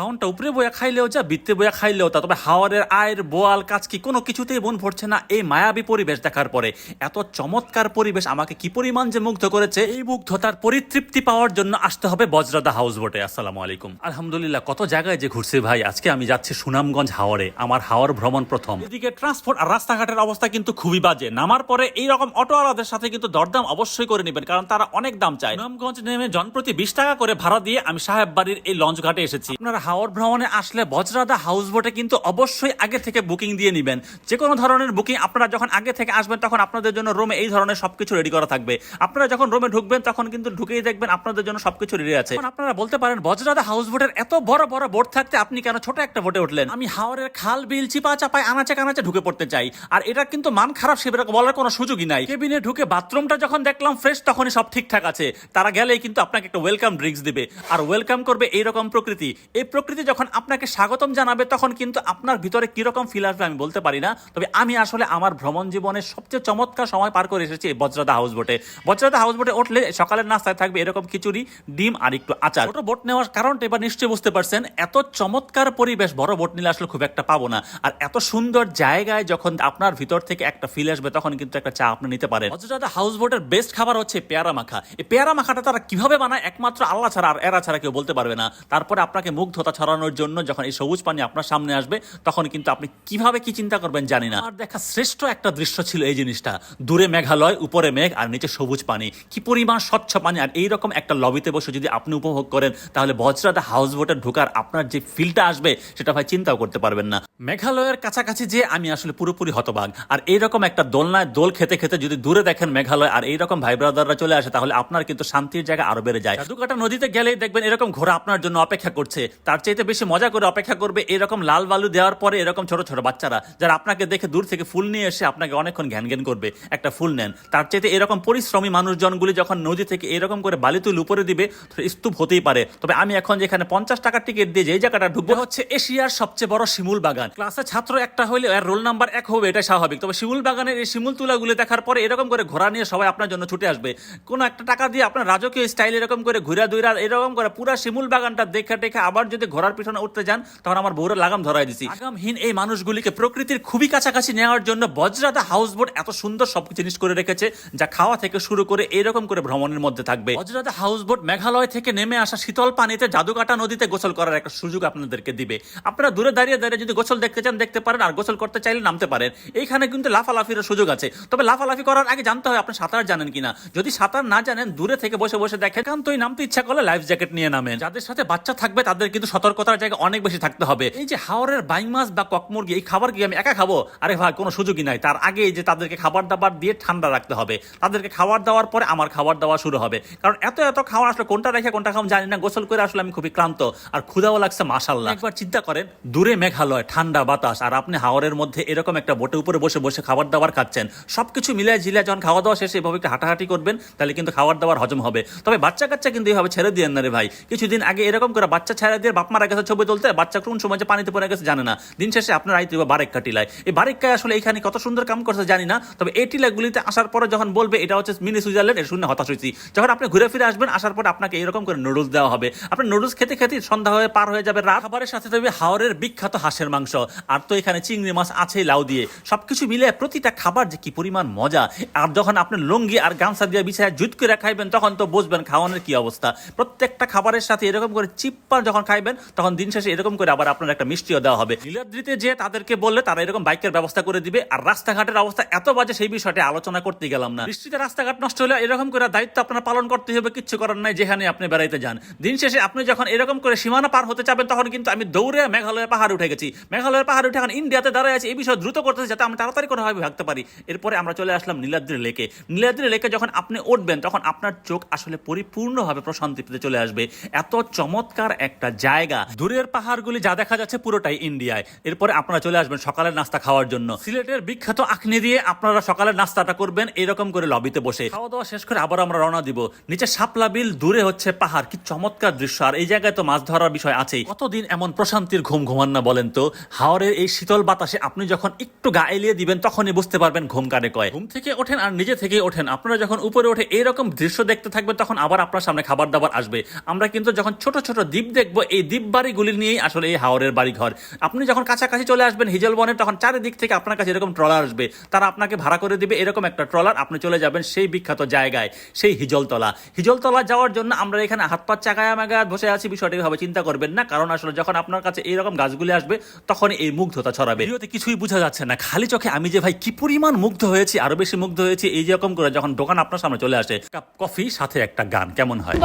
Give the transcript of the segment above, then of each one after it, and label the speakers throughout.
Speaker 1: খাওনটা উপরে বয়া খাইলেও যা বৃত্তে বয়া খাইলেও তা। তবে হাওয়ারের আয়ের বোয়াল কাজ কি কোনো কিছুতেই মন ভরছে না এই মায়াবী পরিবেশ দেখার পরে? এত চমৎকার পরিবেশ আমাকে কি পরিমাণ যে মুগ্ধ করেছে, এই মুগ্ধতার পরিতৃপ্তি পাওয়ার জন্য আসতে হবে বজ্রদা হাউস বোটে আসসালামু আলাইকুম। আলহামদুলিল্লাহ, কত জায়গায় যে ঘুরছে ভাই, আজকে আমি যাচ্ছি সুনামগঞ্জ হাওড়ে আমার হাওড় ভ্রমণ প্রথম। এদিকে ট্রান্সপোর্ট আর রাস্তাঘাটের অবস্থা কিন্তু খুবই বাজে। নামার পরে এই রকম অটোওয়ালাদের সাথে কিন্তু দরদাম অবশ্যই করে নেবেন, কারণ তারা অনেক দাম চায়। সুনামগঞ্জ নেমে জনপ্রতি বিশ টাকা করে ভাড়া দিয়ে আমি সাহেব বাড়ির এই লঞ্চ ঘাটে এসেছি। আপনারা হাওড় ভ্রমণে আসলে বজ্রাদা হাউস বোটে কিন্তু অবশ্যই আগে থেকে বুকিং দিয়ে নেবেন। যে কোনো ধরনের বুকিং আপনারা যখন আগে থেকে আসবেন, তখন আপনাদের জন্য রুমে এই ধরনের সবকিছু রেডি করা থাকবে। আপনারা যখন রুমে ঢুকবেন, তখন কিন্তু ঢুকেই দেখবেন আপনাদের জন্য সবকিছু রেডি আছে। আপনারা বলতে পারেন, বজ্রাদা হাউস বোটের এত বড় বড় বোট থাকতে আপনি কেন ছোট একটা বোটে উঠলেন? আমি হাওড়ের খাল, বিল, চিপা চাপায় আনাচে কানাচে ঢুকে পড়তে চাই। আর এটা কিন্তু মান খারাপ, সেরকম বলার কোনো সুযোগই নাই। কেবিনে ঢুকে বাথরুমটা যখন দেখলাম ফ্রেশ তখনই সব ঠিকঠাক আছে। তারা গেলেই কিন্তু আপনাকে একটা ওয়েলকাম ড্রিঙ্কস দিবে। আর ওয়েলকাম করবে এইরকম প্রকৃতি। এই প্রকৃতি যখন আপনাকে স্বাগতম জানাবে, তখন কিন্তু আপনার ভিতরে কীরকম ফিল আসবে আমি বলতে পারি না। তবে আমি আসলে আমার ভ্রমণ জীবনের সবচেয়ে চমৎকার সময় পার করে এসেছি বজ্রদা হাউস বোটে বজ্রদা হাউস বোটে উঠলে সকালের নাস্তায় থাকবে এরকম খিচুড়ি, ডিম আর একটু আচার। ছোট বোট নেওয়ার কারণটা এবার নিশ্চয়ই বুঝতে পারছেন, এত চমৎকার পরিবেশ, বড় বোট নিলে আসলে খুব একটা পাবো না। আর এত সুন্দর জায়গায় যখন আপনার ভিতর থেকে একটা ফিল আসবে, তখন কিন্তু একটা চা আপনি নিতে পারেন। বজ্রদা হাউস বোটের বেস্ট খাবার হচ্ছে পেয়ারা মাখা। এই পেয়ারা মাখাটা তারা কীভাবে বানায়, একমাত্র আল্লাহ ছাড়া আর এরা ছাড়া কেউ বলতে পারবে না। তারপরে আপনাকে মুগ্ধতা ছড়ানোর জন্য যখন এই সবুজ পানি আপনার সামনে আসবে, তখন কিন্তু আপনি কীভাবে কি চিন্তা করবেন জানি না। আর দেখা শ্রেষ্ঠ একটা দৃশ্য ছিল এই জিনিসটা। দূরে মেঘালয়, উপরে মেঘ আর নিচে সবুজ পানি। কি পরিমাণ স্বচ্ছ পানি। আর এইরকম একটা লবিতে বসে যদি আপনি উপভোগ করেন, তাহলে বজ্রাদা হাউস বোটে ঢোকার আপনার যে ফিলটা আসবে, সেটা ভাই চিন্তাও করতে পারবেন না। মেঘালয়ের কাছাকাছি যে আমি আসলে পুরোপুরি হতবাগ আর এইরকম একটা দোলনায় দোল খেতে খেতে যদি দূরে দেখেন মেঘালয় আর এইরকম ভাই ব্রাদাররা চলে আসে, তাহলে আপনার কিন্তু শান্তির জায়গা আরও বেড়ে যায়। জাদুকাটা নদীতে গেলেই দেখবেন এরকম ঘোরা আপনার জন্য অপেক্ষা করছে। তার চাইতে বেশি মজা করে অপেক্ষা করবে এরকম লাল বালু দেওয়ার পরে এরকম ছোট ছোট বাচ্চারা, যারা আপনাকে দেখে দূর থেকে ফুল নিয়ে এসে আপনাকে অনেকক্ষণ ঘ্যান ঘ্যান করবে, একটা ফুল নেন। তার চাইতে এরকম পরিশ্রমী মানুষজনগুলি যখন নদী থেকে এরকম করে বালি তুল উপরে দিবে স্তূপ হতেই পারে। তবে আমি এখন যেখানে পঞ্চাশ টাকার টিকিট দিয়ে যেই জায়গাটা ঢুকবো হচ্ছে এশিয়ার সবচেয়ে বড় শিমুল বাগান। ক্লাসে ছাত্র একটা হলে এর রোল নাম্বার এক হবে এটা স্বাভাবিক। তবে শিমুল বাগানের এই শিমুল তুলাগুলি দেখার পরে এরকম করে ঘোরা নিয়ে সবাই আপনার জন্য ছুটে আসবে। কোনো একটা টাকা দিয়ে আপনার রাজকীয় স্টাইল এরকম করে ঘুরা দুইরা এরকম করে পুরা শিমুল বাগানটা দেখে দেখে আবার যদি ঘোড়ার পিছনে উঠতে যান, তখন আমার বউরে লাগাম ধরাই দিছি। আগামহীন এই মানুষগুলিকে প্রকৃতির খুবই কাছাকাছি নেওয়ার জন্য বজ্রাদা হাউস বোট এত সুন্দর সব জিনিস করে রেখেছে, যা খাওয়া থেকে শুরু করে এরকম করে ভ্রমণের মধ্যে থাকবে। বজ্রাদা হাউস বোট মেঘালয় থেকে নেমে আসা শীতল পানিতে জাদুকাটা নদীতে গোসল করার একটা সুযোগ আপনাদেরকে দিবে। আপনারা দূরে দাঁড়িয়ে দাঁড়িয়ে যদি গোসল দেখতে চান, দেখতে পারেন আর গোসল করতে চাইলে নামতে পারেন। এইখানে কিন্তু লাফালাফির সুযোগ আছে। তবে লাফালাফি করার আগে জানতে হয়, আপনি সাঁতার জানেন কিনা? যদি সাঁতার না জানেন, দূরে থেকে বসে বসে দেখেন কারণ তো নামতে ইচ্ছা করলে লাইফ জ্যাকেট নিয়ে নামেন। যাদের সাথে বাচ্চা থাকবে, তাদের কিন্তু সতর্কতার জায়গা অনেক বেশি থাকতে হবে। এই যে হাওরের বাইং মাছ বা ককমুরগি এই খাবার কি আমি একা খাব? আরে ভাই, কোনো সুযোগই নাই। তার আগে যে তাদেরকে খাবার দাবার দিয়ে ঠান্ডা রাখতে হবে। তাদেরকে খাবার দেওয়ার পরে আমার খাবার দেওয়া শুরু হবে। কারণ এত এত খাবার আসলে কোনটা রেখে কোনটা খাওয়া জানি না। গোসল করে আসলে আমি খুবই ক্লান্ত। আর ক্ষুদাও লাগছে মাসাল্লাহ একবার চিন্তা করেন, দূরে মেঘালয়, ঠান্ডা বাতাস, আর আপনি হাওরের মধ্যে এরকম একটা বোটে উপরে বসে বসে খাবার দাবার খাচ্ছেন। সবকিছু মিলে ঝিলিয়ে যখন খাওয়া দাওয়া শেষে এভাবে একটু হাঁটাহাঁটি করবেন, তাহলে কিন্তু খাবার দাবার হজম হবে। তবে বাচ্চা কাচ্চা কিন্তু এইভাবে ছেড়ে দিয়ে না রে ভাই। কিছুদিন আগে এরকম করে বাচ্চা ছেড়ে দিয়ে বাপ মারা গেছে ছবি তুলতে, বাচ্চা কোন সময় যে পানিতে পড়ে গেছে জানে না। দিন শেষে আপনার আইতে বারেক কাটিলায়। এই বারেক্কায় আসলে এখানে কত সুন্দর কাম করছে জানি না, তবে এই টিলাগুলিতে আসার পরে যখন বলবে, এটা হচ্ছে মিনি সুইজারল্যান্ড, এর শুনে হতাশ হয়েছি যখন আপনি ঘুরে ফিরে আসবেন, আসার পরে আপনাকে এরকম করে নুডলস দেওয়া হবে। আপনি নুডলস খেতে খেতে সন্ধ্যা হয়ে পার হয়ে যাবে রাত। খাবারের সাথে থাকবে হাওরের বিখ্যাত হাঁসের মাংস। আর তো এখানে চিংড়ি মাছ আছেই লাউ দিয়ে। সবকিছু মিলে প্রতিটা খাবার যে কি পরিমাণ মজা। আর যখন আপনি লুঙ্গি আর গামছা দিয়ে বিছায় জুত করে খাইবেন, তখন তো বুঝবেন খাওয়ানোর কি অবস্থা। প্রত্যেকটা খাবারের সাথে এরকম করে চিপ্পার যখন খাইবেন তখন দিন শেষে এরকম করে আবার আপনার একটা মিষ্টিও দেওয়া হবে। নীলাদ্রিতে যে তাদেরকে বললে, তারা এরকম বাইকের ব্যবস্থা করে দিবে। আর রাস্তাঘাটের অবস্থা এত বাজে সেই বিষয়টা আলোচনা করতে গেলাম না। বৃষ্টিতে রাস্তাঘাট নষ্ট হলে এরকম করে দায়িত্ব আপনার পালন করতে হবে, কিচ্ছু করার নাই, যেখানে আপনি বেড়াইতে যান। দিন শেষে আপনি যখন এরকম করে সীমানা পার হতে চাবেন, তখন কিন্তু আমি দৌড়ে মেঘালয়ের পাহাড় উঠে গেছি। মেঘালয়ের পাহাড় উঠে এখন ইন্ডিয়াতে দাঁড়ায় আছে, এই বিষয় দ্রুত করতেছে যাতে আমি তাড়াতাড়ি করে ভাবে ভাগতে পারি। এরপরে আমরা চলে আসলাম নীলাদ্রি লেকে। নীলাদ্রি লেকে যখন আপনি উঠবেন, তখন আপনার চোখ আসলে পরিপূর্ণভাবে প্রশান্তি পেতে চলে আসবে। এত চমৎকার একটা জায়গা দূরের পাহাড়গুলি যা দেখা যাচ্ছে পুরোটাই ইন্ডিয়ায়। এরপরে আপনারা চলে আসবেন সকালের নাস্তা খাওয়ার জন্য। সিলেটের বিখ্যাত আখনি দিয়ে আপনারা সকালের নাস্তাটা করবেন, এরকম করে লবিতে বসে। খাওয়া দাওয়া শেষ করে আবার আমরা রওনা দিব। নিচে শাপলা বিল, দূরে হচ্ছে পাহাড়। কি চমৎকার দৃশ্য। আর এই জায়গায় তো মাছ ধরার বিষয় আছেই। কতদিন এমন প্রশান্তির ঘুম ঘুমান না বলেন তো? হাওরের এই শীতল বাতাসে আপনি যখন একটু গা এলিয়ে দিবেন, তখনই বুঝতে পারবেন ঘুম কানে কয়। ঘুম থেকে ওঠেন আর নিজে থেকে ওঠেন। আপনারা যখন উপরে ওঠে এরকম দৃশ্য দেখতে থাকবেন, তখন আবার আপনার সামনে খাবার দাবার আসবে। আমরা কিন্তু যখন ছোট ছোট দ্বীপ দেখব, এই দ্বীপ বাড়িগুলি নিয়েই আসলে এই হাওরের বাড়িঘর। আপনি যখন কাছাকাছি চলে আসবেন হিজল বনের, তখন চারিদিক থেকে আপনার কাছে এরকম ট্রলার আসবে। তারা আপনাকে ভাড়া করে দিবে এরকম একটা ট্রলার। আপনি চলে যাবেন সেই বিখ্যাত জায়গায়, সেই হিজলতলা। হিজলতলা যাওয়ার জন্য আমরা এখানে হাত পা চাকায় মাগায় বসে আছি। বিষয়টি ভাবে চিন্তা করবেন না। কারণ আসলে যখন আপনার কাছে এইরকম গাছগুলি আসবে তখন এই মুগ্ধতা ছড়াবে। ভিডিওতে কিছুই বোঝা যাচ্ছে না। খালি চোখে আমি যে ভাই কি পরিমাণ মুগ্ধ হয়েছি, আরও বেশি মুগ্ধ হয়েছি, এই যেরকম করে যখন দোকান আপনার সামনে চলে আসে কাপ কফি সাথে একটা গান। কেমন হয়?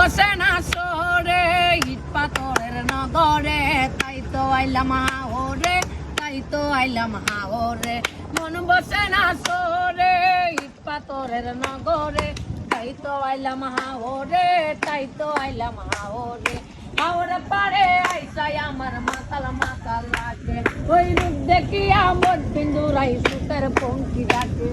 Speaker 2: আইলাম হাওরে তাই তো আইলাম হাওরে মন বসে না শহরে ইট পাথরের নগরে। তাই তো আইলাম হাওরে তাই তো আইলাম হাওরে হাওরে পারে আইসাই আমার মাতাল মাতাল লাগে ওই রূপ দেখি আমার বিন্দুরাই সুতের পঙ্কি রাখে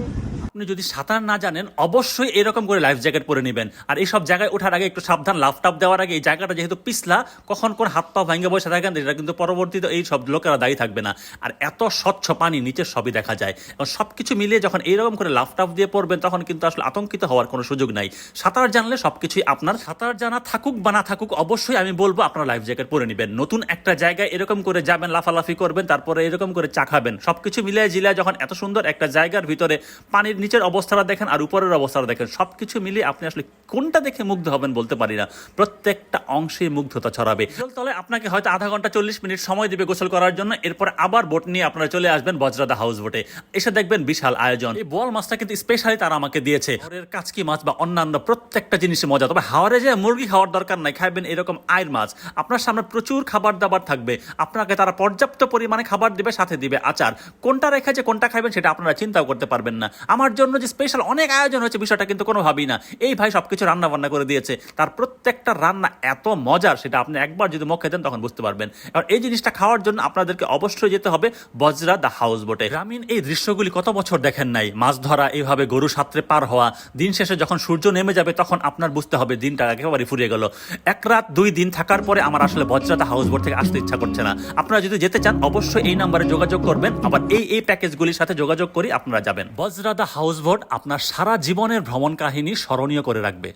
Speaker 1: আপনি যদি সাঁতার না জানেন, অবশ্যই এরকম করে লাইফ জ্যাকেট পরে নেবেন। আর এইসব জায়গায় ওঠার আগে একটু সাবধান লাফ টাপ দেওয়ার আগে এই জায়গাটা যেহেতু পিছলা, কখন কোন হাত পা ভাঙ্গে বসে থাকেন, এটা কিন্তু পরবর্তীতে এই সব লোকেরা দায়ী থাকবে না। আর এত স্বচ্ছ পানি নিচে সবই দেখা যায়। এবং সব কিছু মিলিয়ে যখন এইরকম করে লাফ টাপ দিয়ে পড়বেন, তখন কিন্তু আসলে আতঙ্কিত হওয়ার কোনো সুযোগ নাই। সাঁতার জানলে সব কিছুই আপনার। সাঁতার জানা থাকুক বা না থাকুক, অবশ্যই আমি বলব আপনার লাইফ জ্যাকেট পরে নেবেন। নতুন একটা জায়গায় এরকম করে যাবেন, লাফালাফি করবেন, তারপরে এরকম করে চা খাবেন। সবকিছু মিলিয়ে জিলিয়ে যখন এত সুন্দর একটা জায়গার ভিতরে পানির নিচের অবস্থাটা দেখেন আর উপরের অবস্থাটা দেখেন সব কিছু মিলিয়ে আপনি আসলে কোনটা দেখে মুগ্ধ হবেন বলতে পারি না। প্রত্যেকটা অংশে মুগ্ধতা ছড়াবে। তলে আপনাকে হয়তো আধা ঘণ্টা চল্লিশ মিনিট সময় দিবে গোসল করার জন্য। এরপর আবার বোট নিয়ে আপনারা চলে আসবেন বজ্রাদা হাউস বোটে। এসে দেখবেন বিশাল আয়োজন। এই বল মাছটা কিন্তু স্পেশালি তারা আমাকে দিয়েছে। ঘরের কাচকি মাছ বা অন্যান্য প্রত্যেকটা জিনিসে মজা। তবে হাওয়ারে যে মুরগি খাওয়ার দরকার নাই, খাইবেন এরকম আয়ের মাছ। আপনার সামনে প্রচুর খাবার দাবার থাকবে। আপনাকে তারা পর্যাপ্ত পরিমাণে খাবার দিবে, সাথে দিবে আচার। কোনটা রেখে যে কোনটা খাইবেন সেটা আপনারা চিন্তাও করতে পারবেন না। আমার জন্য যে স্পেশাল অনেক আয়োজন হয়েছে, বিষয়টা কিন্তু কোনোভাবেই না। এই ভাই সবকিছু রান্না বান্না করে দিয়েছে। তার প্রত্যেকটা রান্না এত মজার, সেটা আপনি একবার যদি মুখে দেন তখন বুঝতে পারবেন। আর এই জিনিসটা খাওয়ার জন্য আপনাদেরকে অবশ্যই যেতে হবে বজরা দ্য হাউস বোটে। গ্রামীণ এই দৃশ্যগুলি কত বছর দেখেন নাই? মাছ ধরা, এইভাবে গরু সাঁতরে পার হওয়া, দিন শেষে যখন সূর্য নেমে যাবে তখন আপনার বুঝতে হবে দিনটা একেবারে ফুরিয়ে গেল। এক রাত, দুই দিন থাকার পরে আমার আসলে বজ্রাদা হাউস বোট থেকে আসতে ইচ্ছা করছে না। আপনারা যদি যেতে চান, অবশ্যই এই নাম্বারে যোগাযোগ করবেন। আবার এই এই প্যাকেজগুলির সাথে যোগাযোগ করে আপনারা যাবেন। বজ্রাদা হাউস আপনার সারা জীবনের ভ্রমণ কাহিনী স্মরণীয় করে রাখবে।